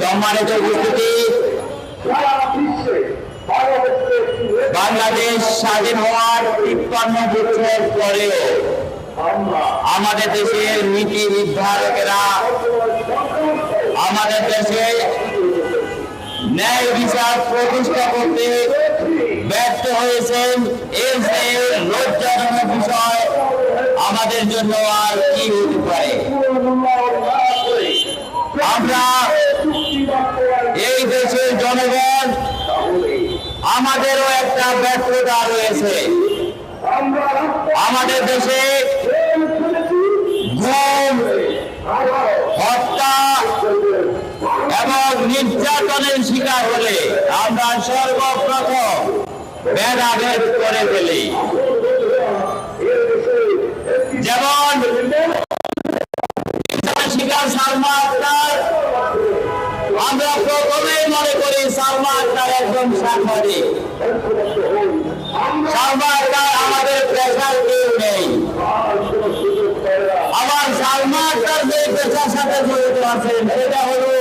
সম্মানিত উপস্থিতি। বাংলাদেশ স্বাধীন হওয়ার তিপ্পান্ন বছর পরেও আমাদের দেশের নীতি নির্ধারকেরা, আমাদের দেশে ন্যায় বিচার প্রতিষ্ঠা করতে ব্যর্থ হয়েছেন। এর যে লজ্জাজনক বিষয় আমাদের জন্য আর কি হতে পারে আমরা এই দেশের জনগণ আমাদেরও একটা ব্যর্থতা রয়েছে। আমাদের দেশে হত্যা এবং নির্যাতনের শিকার হলে আমরা সর্বপ্রথম ভেদাভেদ করে ফেলি। যেমন শিকার সালমা আক্তার আমরা প্রথমেই মনে করি সালমা আক্তার একজন সাংবাদিক। সালমা আক্তার আমাদের পেশার কেউ নেই। আবার সালমা আক্তার যে পেশার সাথে জড়িত আছেন, সেটা হলো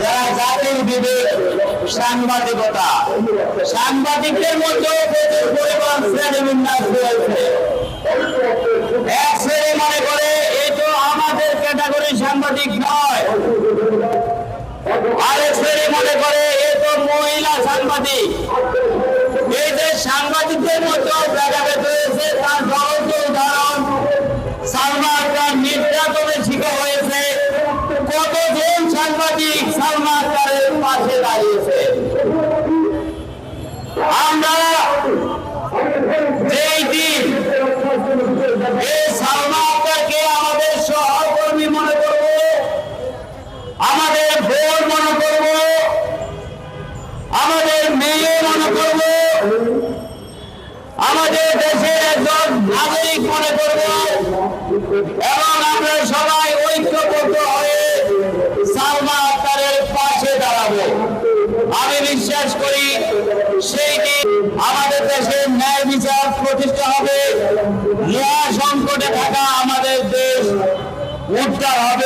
যারা জাতির বিবেক, সাংবাদিকতা। সাংবাদিকদের মধ্যেও প্রচুর পরিমাণ শ্রেণীবিন্যাস রয়েছে। এক শ্রেণি মনে করে, এই তো আমাদের ক্যাটাগরি সাংবাদিক নয়। সাংবাদিক। এই যে সাংবাদিকদের মতো ভেদাভেদ হয়েছে তার জ্বলন্ত উদাহরণ সালমা আক্তার নির্যাতনের শিকার হয়েছে। কতজন সাংবাদিক সালমা আক্তারের পাশে দাঁড়িয়েছে? আমরা যেই আমাদের দেশের একজন নাগরিক মনে করব এবং আমরা সবাই ঐক্যবদ্ধ হয়ে সালমা আক্তারের পাশে দাঁড়াবো। আমি বিশ্বাস করি সেই দিন আমাদের দেশে ন্যায় বিচার প্রতিষ্ঠা হবে। মহা সংকটে থাকা আমাদের দেশ উদ্ধার হবে।